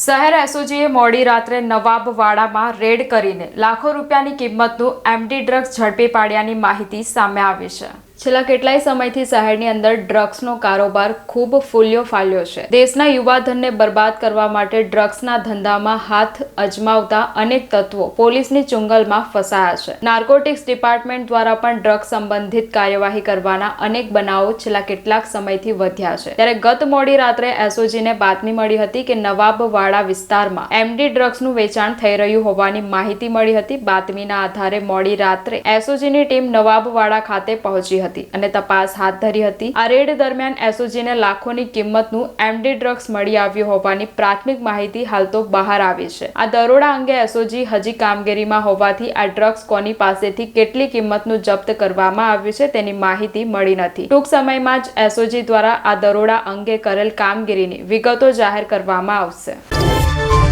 શહેર એસઓજીએ મોડી રાત્રે નવાબવાડામાં રેડ કરીને લાખો રૂપિયાની કિંમતનું એમડી ડ્રગ્સ ઝડપી પાડ્યાની માહિતી સામે આવી છે. છેલ્લા કેટલાય સમયથી શહેરની અંદર ડ્રગ્સનો કારોબાર ખૂબ ફૂલ્યો ફાલ્યો છે. દેશના યુવાધનને બરબાદ કરવા માટે ડ્રગ્સના ધંધામાં હાથ અજમાવતા અનેક તત્વો પોલીસની ચુંગલમાં ફસાયા છે. નાર્કોટિક્સ ડિપાર્ટમેન્ટ દ્વારા પણ ડ્રગ્સ સંબંધિત કાર્યવાહી કરવાના અનેક બનાવો છેલ્લા કેટલાક સમયથી વધ્યા છે. ત્યારે ગત મોડી રાત્રે એસઓજીને બાતમી મળી હતી કે નવાબવાડા વિસ્તારમાં એમડી ડ્રગ્સનું વેચાણ થઈ રહ્યું હોવાની માહિતી મળી હતી. બાતમીના આધારે મોડી રાત્રે એસઓજીની ટીમ નવાબવાડા ખાતે પહોંચી હતી અને તપાસ હાથ ધરી હતી. આ રેડ દરમિયાન એસઓજીને લાખોની કિંમતનું એમડી ડ્રગ્સ મળી આવ્યું હોવાની પ્રાથમિક માહિતી હાલ તો બહાર આવી છે. આ દરોડા અંગે એસઓજી હજી કામગીરીમાં હોવાથી આ ડ્રગ્સ કોની પાસેથી કેટલી કિંમતનું જપ્ત કરવામાં આવ્યું છે તેની માહિતી મળી નથી. ટૂંક સમયમાં જ એસઓજી દ્વારા આ દરોડા અંગે કરેલ કામગીરીની વિગતો જાહેર કરવામાં આવશે.